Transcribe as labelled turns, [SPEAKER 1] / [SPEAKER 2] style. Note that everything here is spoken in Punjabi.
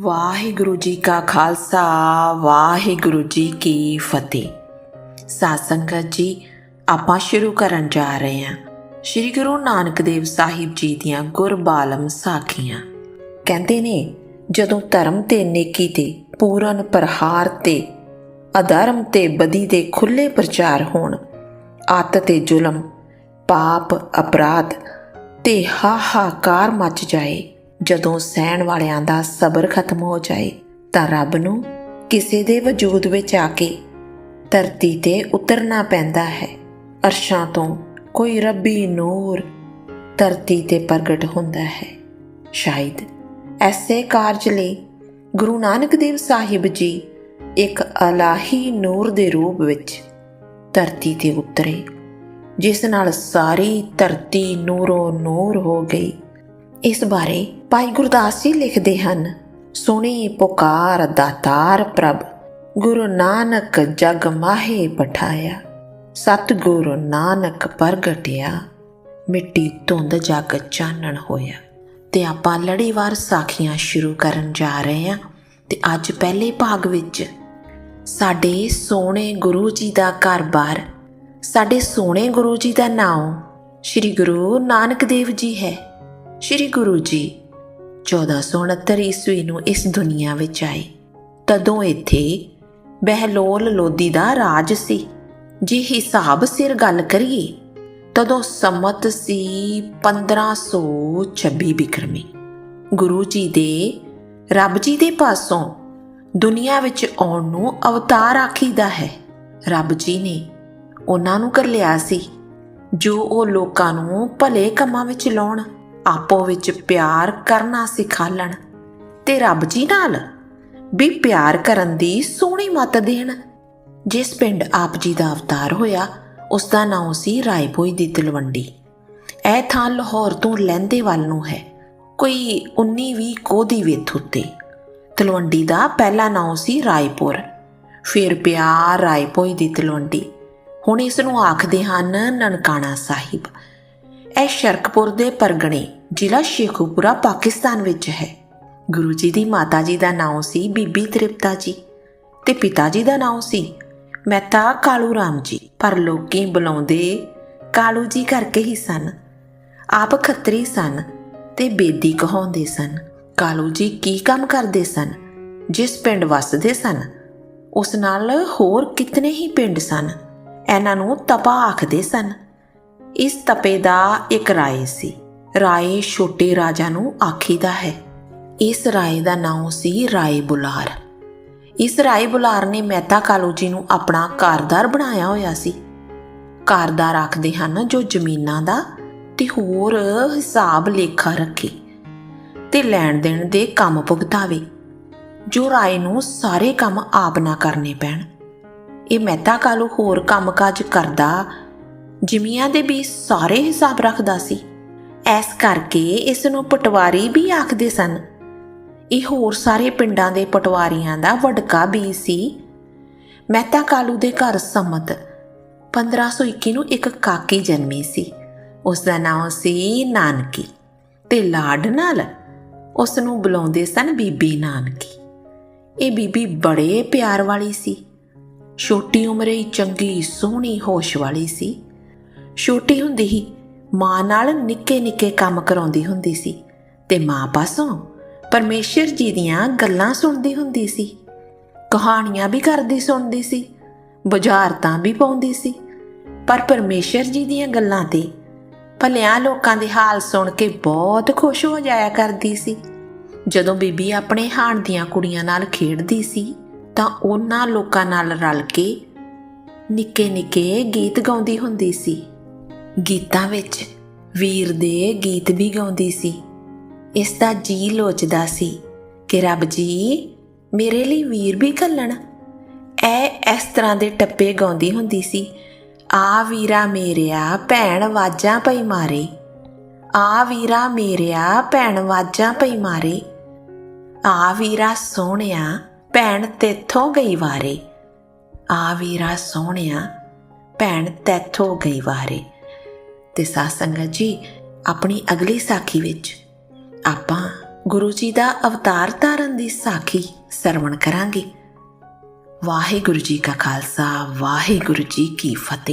[SPEAKER 1] ਵਾਹਿਗੁਰੂ ਜੀ ਕਾ ਖਾਲਸਾ, ਵਾਹਿਗੁਰੂ ਜੀ ਕੀ ਫਤਿਹ। ਸਾਧ ਸੰਗਤ ਜੀ, ਆਪਾਂ ਸ਼ੁਰੂ ਕਰਨ ਜਾ ਰਹੇ ਹਾਂ। ਸ੍ਰੀ ਗੁਰੂ ਨਾਨਕ ਦੇਵ ਸਾਹਿਬ ਜੀ ਦੀਆਂ ਗੁਰਬਾਲਮ ਸਾਖੀਆਂ। ਕਹਿੰਦੇ ਨੇ, ਜਦੋਂ ਧਰਮ ਤੇ ਨੇਕੀ ਤੇ ਪੂਰਨ ਪ੍ਰਹਾਰ ਤੇ ਅਧਰਮ ਤੇ ਬਦੀ ਦੇ ਖੁੱਲੇ ਪ੍ਰਚਾਰ ਹੋਣ, ਅੱਤ ਤੇ ਜ਼ੁਲਮ, ਪਾਪ, ਅਪਰਾਧ ਤੇ ਹਾਹਾਕਾਰ ਮਚ ਜਾਏ ਜਦੋਂ ਸਹਿਣ ਵਾਲਿਆਂ ਦਾ ਸਬਰ ਖਤਮ ਹੋ ਜਾਏ, ਤਾਂ ਰੱਬ ਨੂੰ ਕਿਸੇ ਦੇ ਵਜੂਦ ਵਿੱਚ ਆ ਕੇ ਧਰਤੀ ਤੇ ਉਤਰਨਾ ਪੈਂਦਾ ਹੈ। ਅਰਸ਼ਾਂ ਤੋਂ ਕੋਈ ਰੱਬੀ ਨੂਰ ਧਰਤੀ ਤੇ ਪ੍ਰਗਟ ਹੁੰਦਾ ਹੈ। ਸ਼ਾਇਦ ਐਸੇ ਕਾਰਜ ਲਈ ਗੁਰੂ ਨਾਨਕ ਦੇਵ ਸਾਹਿਬ ਜੀ ਇੱਕ ਅਲਾਹੀ ਨੂਰ ਦੇ ਰੂਪ ਵਿੱਚ ਧਰਤੀ ਤੇ ਉਤਰੇ, ਜਿਸ ਨਾਲ ਸਾਰੀ ਧਰਤੀ ਨੂਰੋ ਨੂਰ ਹੋ ਗਈ। ਇਸ ਬਾਰੇ ਭਾਈ ਗੁਰਦਾਸ ਜੀ ਲਿਖਦੇ ਹਨ, ਸੁਣੀ ਪੁਕਾਰ ਦਾਤਾਰ ਪ੍ਰਭ, ਗੁਰੂ ਨਾਨਕ ਜਗ ਮਾਹੇ ਪਠਾਇਆ ਸਤਿਗੁਰੂ ਨਾਨਕ ਪ੍ਰਗਟਿਆ, ਮਿੱਟੀ ਧੁੰਦ ਜਗ ਚਾਨਣ ਹੋਇਆ। ਤੇ ਆਪਾਂ ਲੜੀਵਾਰ ਸਾਖੀਆਂ ਸ਼ੁਰੂ ਕਰਨ ਜਾ ਰਹੇ ਹਾਂ। ਤੇ ਅੱਜ ਪਹਿਲੇ ਭਾਗ ਵਿੱਚ ਸਾਡੇ ਸੋਹਣੇ ਗੁਰੂ ਜੀ ਦਾ ਘਰ-ਬਾਰ, ਸਾਡੇ ਸੋਹਣੇ ਗੁਰੂ ਜੀ ਦਾ ਨਾਮ ਸ੍ਰੀ ਗੁਰੂ ਨਾਨਕ ਦੇਵ ਜੀ ਹੈ। ਸ੍ਰੀ ਗੁਰੂ ਜੀ 1469 ਈਸਵੀ ਨੂੰ ਇਸ ਦੁਨੀਆ ਵਿੱਚ ਆਏ। ਤਦੋਂ ਇੱਥੇ ਬਹਿਲੋਲ ਲੋਦੀ ਦਾ ਰਾਜ ਸੀ। ਜੇ ਹਿਸਾਬ ਸਿਰ ਗੱਲ ਕਰੀਏ, ਤਦੋਂ ਸੰਮਤ ਸੀ 1526 ਬਿਕਰਮੀ। ਗੁਰੂ ਜੀ ਦੇ, ਰੱਬ ਜੀ ਦੇ ਪਾਸੋਂ ਦੁਨੀਆ ਵਿੱਚ ਆਉਣ ਨੂੰ ਅਵਤਾਰ ਆਖੀਦਾ ਹੈ। ਰੱਬ ਜੀ ਨੇ ਉਹਨਾਂ ਨੂੰ ਕਰ ਲਿਆ ਸੀ, ਜੋ ਉਹ ਲੋਕਾਂ ਨੂੰ ਭਲੇ ਕੰਮਾਂ ਵਿੱਚ ਲਾਉਣ। ਆਪੋ ਵਿੱਚ ਪਿਆਰ ਕਰਨਾ ਸਿਖਾਲਣ ਤੇ ਰੱਬ ਜੀ ਨਾਲ ਵੀ ਪਿਆਰ ਕਰਨ ਦੀ ਸੋਹਣੀ ਮੱਤ ਦੇਣ। ਜਿਸ ਪਿੰਡ ਆਪ ਜੀ ਦਾ ਅਵਤਾਰ ਹੋਇਆ, ਉਸ ਦਾ ਨਾਮ ਸੀ ਰਾਏਪੋਈ ਦੀ ਤਲਵੰਡੀ। ਇਹ ਥਾਂ ਲਾਹੌਰ ਤੋਂ ਲਹਿੰਦੇ ਵੱਲ ਨੂੰ ਹੈ, ਕੋਈ 19-20 ਕੋਹ ਦੀ ਵਿੱਥ ਉੱਤੇ। ਤਲਵੰਡੀ ਦਾ ਪਹਿਲਾ ਨਾਮ ਸੀ ਰਾਏਪੁਰ। ਫਿਰ ਪਿਆ ਰਾਏਪੋਈ ਦੀ ਤਲਵੰਡੀ। ਹੁਣ ਇਸ ਨੂੰ ਆਖਦੇ ਹਨ ਨਨਕਾਣਾ ਸਾਹਿਬ। ਇਹ ਸ਼ਰਕਪੁਰ ਦੇ ਪਰਗਣੇ, ਜ਼ਿਲ੍ਹਾ ਸ਼ੇਖੂਪੁਰਾ, ਪਾਕਿਸਤਾਨ ਵਿੱਚ ਹੈ। ਗੁਰੂ ਜੀ ਦੀ ਮਾਤਾ ਜੀ ਦਾ ਨਾਮ ਸੀ ਬੀਬੀ ਤ੍ਰਿਪਤਾ ਜੀ ਤੇ ਪਿਤਾ ਜੀ ਦਾ ਨਾਮ ਸੀ ਮਹਿਤਾ ਕਾਲੂ ਰਾਮ ਜੀ। ਪਰ ਲੋਕੀ ਬੁਲਾਉਂਦੇ ਕਾਲੂ ਜੀ ਕਰਕੇ ਹੀ ਸਨ। ਆਪ ਖੱਤਰੀ ਸਨ ਤੇ ਬੇਦੀ ਕਹਾਉਂਦੇ ਸਨ, ਕਾਲੂ ਜੀ ਕੀ ਕੰਮ ਕਰਦੇ ਸਨ? ਜਿਸ ਪਿੰਡ ਵਸਦੇ ਸਨ, ਉਸ ਨਾਲ ਹੋਰ ਕਿਤਨੇ ਹੀ ਪਿੰਡ ਸਨ? ਇਹਨਾਂ ਨੂੰ ਤਪਾ ਆਖਦੇ ਸਨ। ਇਸ ਤਪੇ ਦਾ ਇੱਕ ਰਾਏ ਸੀ। ਰਾਏ ਛੋਟੇ ਰਾਜਾ ਨੂੰ ਆਖੀਦਾ ਹੈ, ਇਸ ਰਾਏ ਦਾ ਨਾਮ ਸੀ ਰਾਏ ਬੁਲਾਰ। ਇਸ ਰਾਏ ਬੁਲਾਰ ਨੇ ਮਹਿਤਾ ਕਾਲੂ ਜੀ ਨੂੰ ਆਪਣਾ ਕਾਰਦਾਰ ਬਣਾਇਆ ਹੋਇਆ ਸੀ। ਕਾਰਦਾਰ ਆਖਦੇ ਹਨ, ਜੋ ਜ਼ਮੀਨਾਂ ਦਾ ਤੇ ਹੋਰ ਹਿਸਾਬ ਲੇਖਾ ਰੱਖੇ ਤੇ ਲੈਣ ਦੇਣ ਦੇ ਕੰਮ ਭੁਗਤਾਵੇ, ਜੋ ਰਾਏ ਨੂੰ ਸਾਰੇ ਕੰਮ ਆਪ ਨਾ ਕਰਨੇ ਪੈਣ। ਇਹ ਮਹਿਤਾ ਕਾਲੂ ਹੋਰ ਕੰਮਕਾਜ ਕਰਦਾ ਜਿਮੀਆਂ ਦੇ ਵੀ ਸਾਰੇ ਹਿਸਾਬ ਰੱਖਦਾ ਸੀ। ਐਸ ਕਰਕੇ ਇਸ ਨੂੰ ਪਟਵਾਰੀ ਵੀ ਆਖਦੇ ਸਨ। ਇਹ ਹੋਰ ਸਾਰੇ ਪਿੰਡਾਂ ਦੇ ਪਟਵਾਰੀਆਂ ਦਾ ਵਡਕਾ ਵੀ ਸੀ। ਮਹਿਤਾ ਕਾਲੂ ਦੇ ਘਰ ਸੰਮਤ 1521 ਨੂੰ ਇੱਕ ਕਾਕੀ ਜਨਮੀ ਸੀ। ਉਸ ਦਾ ਨਾਮ ਸੀ ਨਾਨਕੀ ਤੇ ਲਾਡ ਨਾਲ ਉਸ ਨੂੰ ਬੁਲਾਉਂਦੇ ਸਨ ਬੀਬੀ ਨਾਨਕੀ। ਇਹ ਬੀਬੀ ਬੜੇ ਪਿਆਰ ਵਾਲੀ ਸੀ। ਛੋਟੀ ਉਮਰੇ ਹੀ ਚੰਗੀ ਸੋਹਣੀ ਹੋਸ਼ ਵਾਲੀ ਸੀ। ਛੋਟੀ ਹੁੰਦੀ ਹੀ ਮਾਂ ਨਾਲ ਨਿੱਕੇ ਨਿੱਕੇ ਕੰਮ ਕਰਾਉਂਦੀ ਹੁੰਦੀ ਸੀ ਤੇ ਮਾਂ ਪਾਸੋਂ ਪਰਮੇਸ਼ਰ ਜੀ ਦੀਆਂ ਗੱਲਾਂ ਸੁਣਦੀ ਹੁੰਦੀ ਸੀ, ਕਹਾਣੀਆਂ ਵੀ ਕਰਦੀ ਸੁਣਦੀ ਸੀ, ਬੁਝਾਰਤਾਂ ਵੀ ਪਾਉਂਦੀ ਸੀ। ਪਰ ਪਰਮੇਸ਼ਰ ਜੀ ਦੀਆਂ ਗੱਲਾਂ ਤੇ ਭਲਿਆਂ ਲੋਕਾਂ ਦੇ ਹਾਲ ਸੁਣ ਕੇ ਬਹੁਤ ਖੁਸ਼ ਹੋ ਜਾਇਆ ਕਰਦੀ ਸੀ। ਜਦੋਂ ਬੀਬੀ ਆਪਣੇ ਹਾਣ ਦੀਆਂ ਕੁੜੀਆਂ ਨਾਲ ਖੇਡਦੀ ਸੀ, ਤਾਂ ਉਹਨਾਂ ਲੋਕਾਂ ਨਾਲ ਰਲ ਕੇ ਨਿੱਕੇ ਨਿੱਕੇ ਗੀਤ ਗਾਉਂਦੀ ਹੁੰਦੀ ਸੀ। ਗੀਤਾਂ ਵਿੱਚ ਵੀਰ ਦੇ ਗੀਤ ਵੀ ਗਾਉਂਦੀ ਸੀ। ਇਸ ਦਾ ਜੀ ਲੋਚਦਾ ਸੀ ਕਿ ਰੱਬ ਜੀ, ਮੇਰੇ ਲਈ ਵੀਰ ਵੀ ਘੱਲਣ। ਐ ਇਸ ਤਰ੍ਹਾਂ ਦੇ ਟੱਪੇ ਗਾਉਂਦੀ ਹੁੰਦੀ ਸੀ, ਆ ਵੀਰਾ ਮੇਰਿਆ, ਭੈਣ ਵਾਜਾਂ ਪਈ ਮਾਰੇ। ਆ ਵੀਰਾ ਮੇਰਿਆ, ਭੈਣ ਵਾਜਾਂ ਪਈ ਮਾਰੇ। ਆ ਵੀਰਾ ਸੋਹਣਿਆ, ਭੈਣ ਤੇਥੋਂ ਗਈ ਵਾਰੇ। ਆ ਵੀਰਾ ਸੋਹਣਿਆ, ਭੈਣ ਤੇਥੋਂ ਗਈ ਵਾਰੇ। ਤੇ ਸਾਧ ਸੰਗਤ ਜੀ, ਆਪਣੀ ਅਗਲੀ ਸਾਖੀ ਵਿੱਚ ਆਪਾਂ ਗੁਰੂ ਜੀ ਦਾ ਅਵਤਾਰ ਧਾਰਨ ਦੀ ਸਾਖੀ ਸਰਵਣ ਕਰਾਂਗੇ। ਵਾਹਿਗੁਰੂ ਜੀ ਕਾ ਖਾਲਸਾ, ਵਾਹਿਗੁਰੂ ਜੀ ਕੀ ਫਤਿਹ।